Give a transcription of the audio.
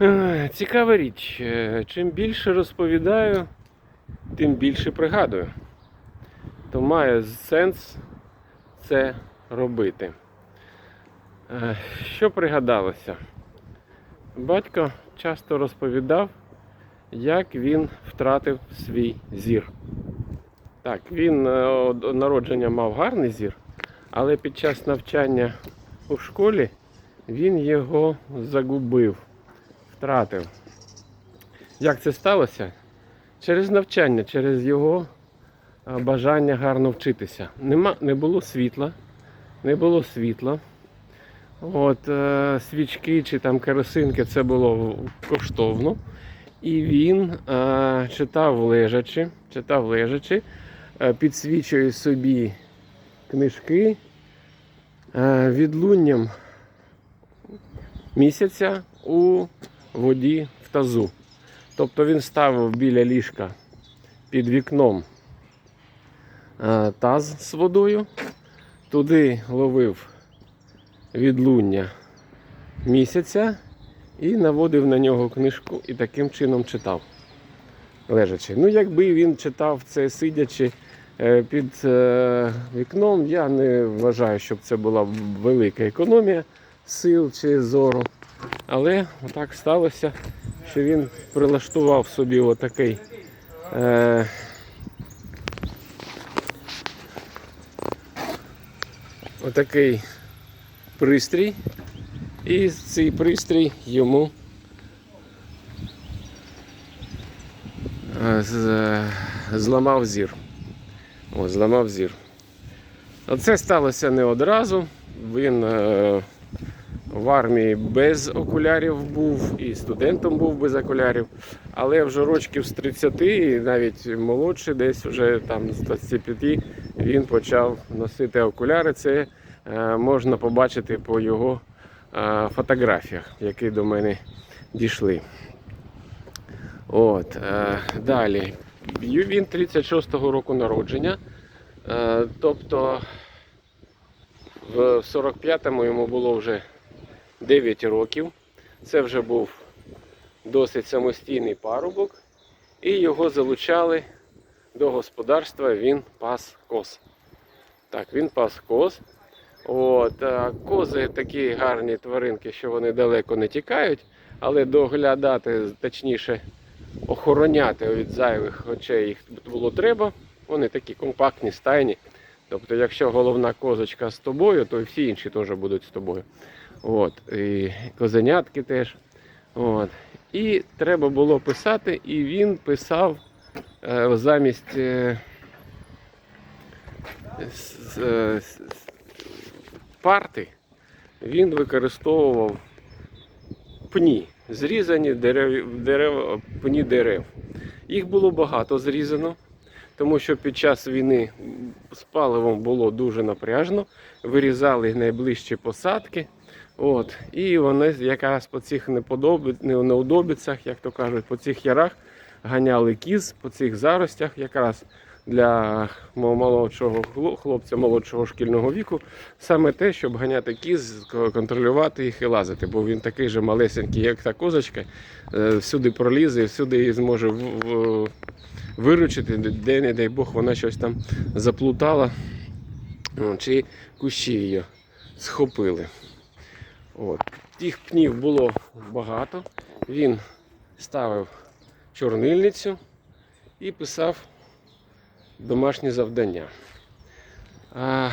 Е, Цікава річ. Е, Чим більше розповідаю, тим більше пригадую. То має сенс це робити. Е, Що пригадалося? Батько часто розповідав, як він втратив свій зір. Так, він од народження мав гарний зір, але під час навчання у школі він його загубив, втратив. Як це сталося? Через навчання, через його е, бажання гарно вчитися. Нема, не було світла, не було світла. От, е, свічки чи там керосинки це було коштовно. І він е, читав лежачи, читав лежачи, е, підсвічує собі книжки е, відлунням місяця у воді в тазу. Тобто він ставив біля ліжка під вікном е, таз з водою, туди ловив відлуння місяця і наводив на нього книжку і таким чином читав. Лежачи. Ну, якби він читав це сидячи е, під е, вікном, я не вважаю, щоб це була велика економія сил чи зору. Але так сталося, що він прилаштував собі отакий е, отакий пристрій. І цей пристрій йому е, з- зламав зір. О, зламав зір. Оце сталося не одразу. Він е, в армії без окулярів був і студентом був без окулярів. Але вже рочків з 30 і навіть молодший, десь вже там з 25 він почав носити окуляри. Це е, можна побачити по його е, фотографіях, які до мене дійшли. От, е, далі. Він 36-го року народження. Тобто в 45-му йому було вже 9 років. Це вже був досить самостійний парубок. І його залучали до господарства, він пас коз. Так, він пас коз. От, кози такі гарні тваринки, що вони далеко не тікають, але доглядати, точніше, охороняти від зайвих очей їх було треба. Вони такі компактні, стайні. Тобто, якщо головна козочка з тобою, то і всі інші теж будуть з тобою. От, і козенятки теж. От. І треба було писати, і він писав е, замість е, с- е, с- парти, він використовував пні, зрізані дерев, дерев, пні дерев. Їх було багато зрізано, тому що під час війни з паливом було дуже напряжно, вирізали найближчі посадки. От, і вони якраз по цих неудобицях, як то кажуть, по цих ярах ганяли кіз, по цих заростях, якраз для молодшого хлопця молодшого шкільного віку, саме те, щоб ганяти кіз, контролювати їх і лазити, бо він такий же малесенький, як та козочка, е, всюди пролізе, всюди її зможе виручити, де не дай Бог, вона щось там заплутала, чи кущі її схопили. От. Тих пнів було багато. Він ставив чорнильницю і писав домашні завдання. А,